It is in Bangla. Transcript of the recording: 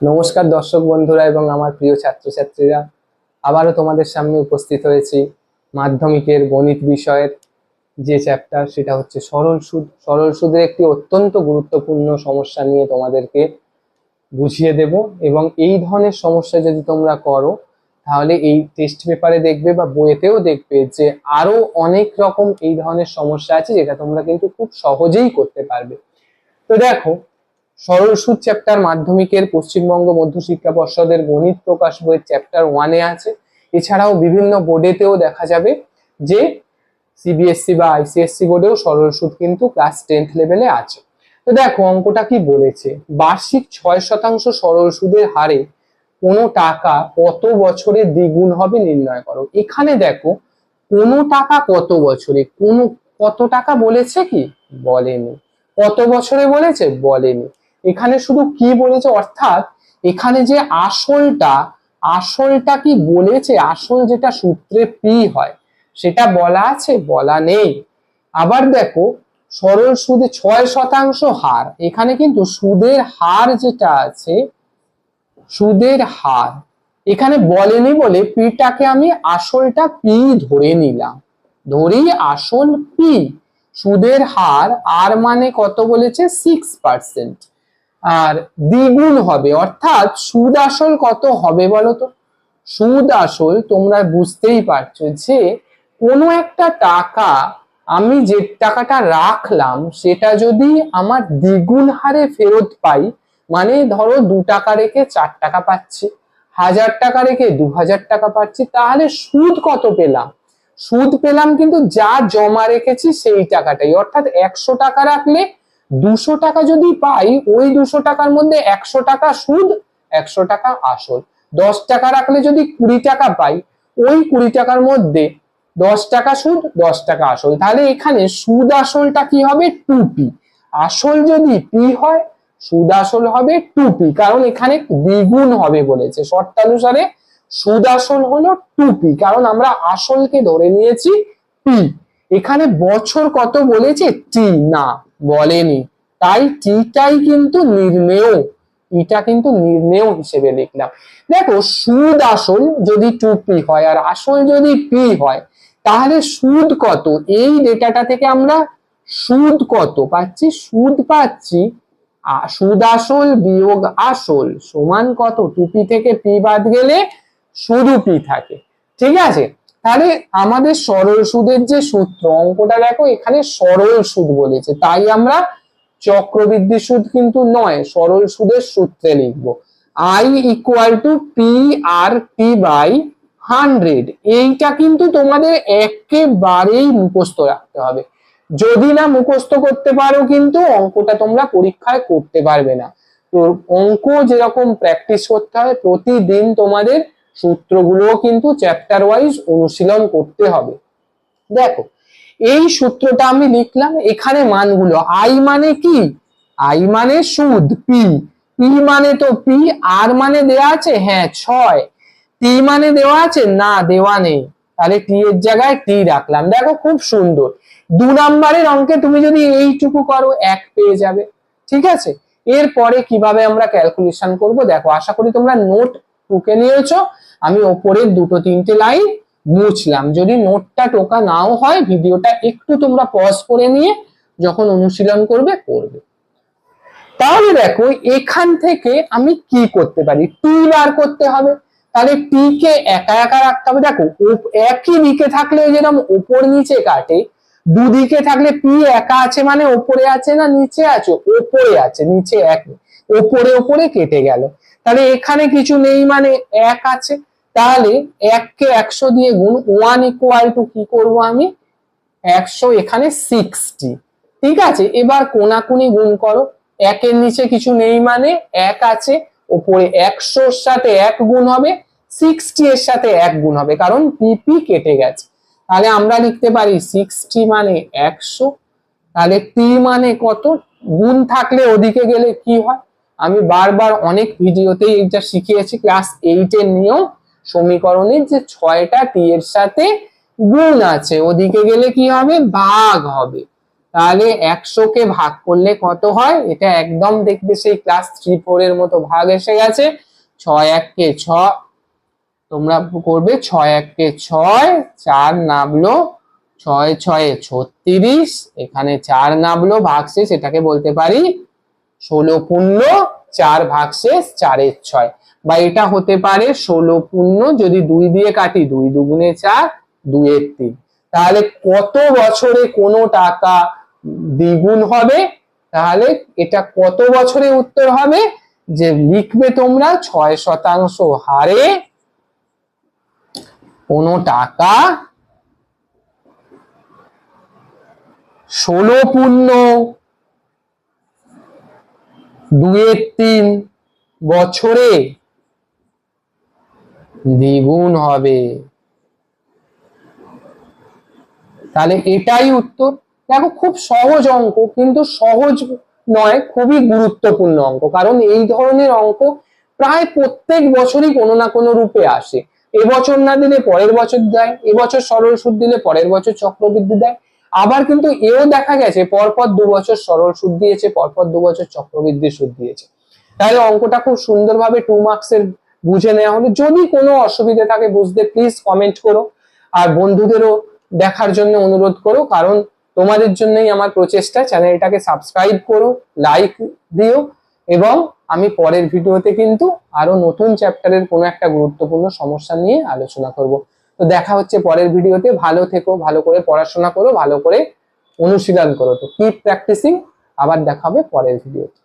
নমস্কার দর্শক বন্ধুরা এবং আমার প্রিয় ছাত্রছাত্রীরা। আবারও তোমাদের সামনে উপস্থিত হয়েছি মাধ্যমিকের গণিত বিষয়ের যে চ্যাপ্টার সেটা হচ্ছে সরল সুদ। সরল সুদের একটি অত্যন্ত গুরুত্বপূর্ণ সমস্যা নিয়ে তোমাদেরকে বুঝিয়ে দেব এবং এই ধরনের সমস্যা যদি তোমরা করো, তাহলে এই টেস্ট পেপারে দেখবে বা বইয়েতেও দেখবে যে আরও অনেক রকম এই ধরনের সমস্যা আছে যেটা তোমরা কিন্তু খুব সহজেই করতে পারবে। তো দেখো সরল সুদ চ্যাপ্টার মাধ্যমিকের পশ্চিমবঙ্গ মধ্যশিক্ষা পর্ষদের গণিত প্রকাশ বইয়ের চ্যাপ্টার ওয়ানে আছে। এছাড়াও বিভিন্ন বোর্ডেতেও দেখা যাবে যে সিবিএসসি বা আইসিএসসি বোর্ডেও সরল সুদ কিন্তু ক্লাস টেন্থ লেভেলে আছে। তো দেখো, অঙ্কটা কি বলেছে? বার্ষিক ছয় শতাংশ সরল সুদের হারে কোনো টাকা কত বছরে দ্বিগুণ হবে নির্ণয় করো। এখানে দেখো, কোনো টাকা কত বছরে, কোনো, কত টাকা বলেছে কি? বলেনি। কত বছরে বলেছে? বলেনি। এখানে শুধু কি বলেছে? অর্থাৎ এখানে যে আসলটা আসলটা কি বলেছে? আসল যেটা সূত্রে পি হয়, সেটা বলা আছে, বলা নেই। আবার দেখো, সরল সুদে ছয় শতাংশ হার। এখানে কিন্তু সুদের হার যেটা আছে, সুদের হার। এখানে বলেনি বলে পিটাকে আমি আসলটা পি ধরে নিলাম। ধরি আসল পি সুদের হার, আর মানে কত বলেছে? সিক্স পার্সেন্ট আর দ্বিগুণ হবে, অর্থাৎ সুদ আসল কত হবে বলো তো? সুদ আসল তোমরা বুঝতেই পারছ যে কোনো একটা টাকা আমি যে টাকাটা রাখলাম, সেটা যদি আমার দ্বিগুণ হারে ফেরত পাই মানে ধরো দু টাকা রেখে চার টাকা পাচ্ছি, হাজার টাকা রেখে দু হাজার টাকা পাচ্ছি, তাহলে সুদ কত পেলাম? সুদ পেলাম কিন্তু যা জমা রেখেছি সেই টাকাটাই, অর্থাৎ একশো টাকা রাখলে দুশো টাকা যদি পাই, ওই দুশো টাকার মধ্যে একশো টাকা সুদ, একশো টাকা আসল। দশ টাকা রাখলে যদি কুড়ি টাকা পাই, ওই কুড়ি টাকার মধ্যে দশ টাকা সুদ, দশ টাকা আসল। তাহলে এখানে সুদ আসলটা কি হবে? টু পি আসল যদি পি হয়, সুদ আসল হবে টু পি কারণ এখানে দ্বিগুণ হবে বলেছে। শর্তানুসারে সুদ আসল হলো টু পি কারণ আমরা আসলকে ধরে নিয়েছি পি এখানে বছর কত বলেছে? টি না। বলেনি। তাই টিটাই কিন্তু নির্ণেয়। এটা কিন্তু নির্ণেয় হিসেবে লিখলাম। দেখো, সুদ আসল যদি টু পি হয় আর আসল যদি পি হয়, তাহলে সুদ কত? এই ডেটাটা থেকে আমরা সুদ কত পাচ্ছি? সুদ পাচ্ছি সুদ আসল বিয়োগ আসল সমান কত? টুপি থেকে পি বাদ গেলে শুধু পি থাকে। ঠিক আছে? তাহলে আমাদের সরল সুদের যে সূত্র, অঙ্কটা দেখো, এখানে সরল সুদ বলেছে। তাই আমরা চক্রবৃদ্ধি সুদ কিন্তু নয়, সরল সুদের সূত্রে লিখব। I equal to P R T by hundred এইটা কিন্তু তোমাদের একেবারেই মুখস্থ রাখতে হবে। যদি না মুখস্থ করতে পারো কিন্তু অঙ্কটা তোমরা পরীক্ষায় করতে পারবে না। তো অঙ্ক যেরকম প্র্যাকটিস করতে হয়, প্রতিদিন তোমাদের সূত্রগুলোও কিন্তু চ্যাপ্টার ওয়াইজ অনুশীলন করতে হবে। দেখো, এই সূত্রটা আমি লিখলাম, এখানে মানগুলো আই মানে কি? আই মানে সুদ পি পি মানে তো পি আর মানে দেওয়া আছে? হ্যাঁ ছয়। টি মানে দেওয়া আছে? না, দেওয়া নেই। তাহলে টি এর জায়গায় টি রাখলাম। দেখো, খুব সুন্দর। দু নাম্বারের অঙ্কে তুমি যদি এইটুকু করো, এক পেয়ে যাবে। ঠিক আছে? এরপরে কীভাবে আমরা ক্যালকুলেশন করব? দেখো, আশা করি তোমরা নোট টুকে নিয়েছো? আমি ওপরের দুটো তিনটে লাইন মুছলাম। যদি নোটটা টোকা নাও হয়, ভিডিওটা একটু তোমরা পজ করে নিয়ে যখন অনুশীলন করবে করবে। তাহলে দেখো, এখান থেকে আমি কি করতে পারি? টি বার করতে হবে। তাহলে টি কে একা একা রাখতে হবে। দেখো একই দিকে থাকলে যেরকম উপর নিচে কাটে, দুদিকে থাকলে পি একা আছে মানে ওপরে আছে না নিচে আছে? ওপরে আছে, নিচে এক। ওপরে ওপরে কেটে গেল। তাহলে এখানে কিছু নেই মানে এক আছে। তাহলে এককে একশো দিয়ে গুণ ওয়ান ইকুয়াল টু কি করব আমি? একশো এখানে সিক্সটি ঠিক আছে? এবার কোনাকুনি গুণ করো। একের নিচে কিছু নেই মানে এক আছে। ওপরে একশোর সাথে এক গুণ হবে সিক্সটি এর সাথে এক গুণ হবে, কারণ পিপি কেটে গেছে। তাহলে আমরা লিখতে পারি সিক্সটি মানে একশো। তাহলে টি মানে কত? গুণ থাকলে ওদিকে গেলে কি হয়? আমি বারবার অনেক ভিডিওতেই এটা শিখিয়েছি ক্লাস এইটের নিয়ম সমীকরণের যে ছয়টা টি এর সাথে গুণ আছে, ওদিকে গেলে কি হবে? ভাগ হবে। তাহলে একশোকে ভাগ করলে কত হয়? এটা একদম দেখবে সেই ক্লাস থ্রি ফোর এর মতো ভাগ এসে গেছে। ছয় এককে ছ তোমরা করবে ছয় এককে ছয়, চার নামলো ছয় ছয়ে ছত্রিশ, এখানে চার নামলো ভাগশেষ, এটাকে বলতে পারি ষোলো পূর্ণ চার ভাগশেষ চারের ছয়। বা এটা হতে পারে ষোলো পূর্ণ যদি দুই দিয়ে কাটি, দুই দুগুণে চার দুইয়ের তিন। তাহলে কত বছরে কোনো টাকা দ্বিগুণ হবে? তাহলে এটা কত বছরে উত্তর হবে? যে লিখবে তোমরা ছয় শতাংশ হারে কোনো টাকা ষোলো পূর্ণ দুয়ের তিন বছরে দ্বিগুণ হবে। তাহলে এটাই উত্তর। দেখো, খুব সহজ অঙ্ক, কিন্তু সহজ নয়, খুবই গুরুত্বপূর্ণ অঙ্ক, কারণ এই ধরনের অঙ্ক প্রায় প্রত্যেক বছরই কোনো না কোনো রূপে আসে। এবছর না দিলে পরের বছর দেয়, এবছর সরল সুদ দিলে পরের বছর চক্রবৃদ্ধি দেয় আবার কিন্তু এও দেখা গেছে, পরপর দু বছর সরল সুদ দিয়েছে, পরপর দু বছর চক্রবৃদ্ধি সুদ দিয়েছে। তাহলে অঙ্কটা খুব সুন্দরভাবে টু মার্কসের বুঝে নেওয়া হলো। যদি কোনো অসুবিধে থাকে, বুঝতে প্লিজ কমেন্ট করো। আর বন্ধুদেরও দেখার জন্য অনুরোধ করো, কারণ তোমাদের জন্যই আমার প্রচেষ্টা। চ্যানেলটাকে সাবস্ক্রাইব করো লাইক দিও, এবং আমি পরের ভিডিওতে কিন্তু আরও নতুন চ্যাপ্টারের কোনো একটা গুরুত্বপূর্ণ সমস্যা নিয়ে আলোচনা করব। তো দেখা হচ্ছে পরের ভিডিওতে। ভালো থেকো, ভালো করে পড়াশোনা করো, ভালো করে অনুশীলন করো। তো কিপ প্র্যাকটিসিং আবার দেখা হবে পরের ভিডিওতে।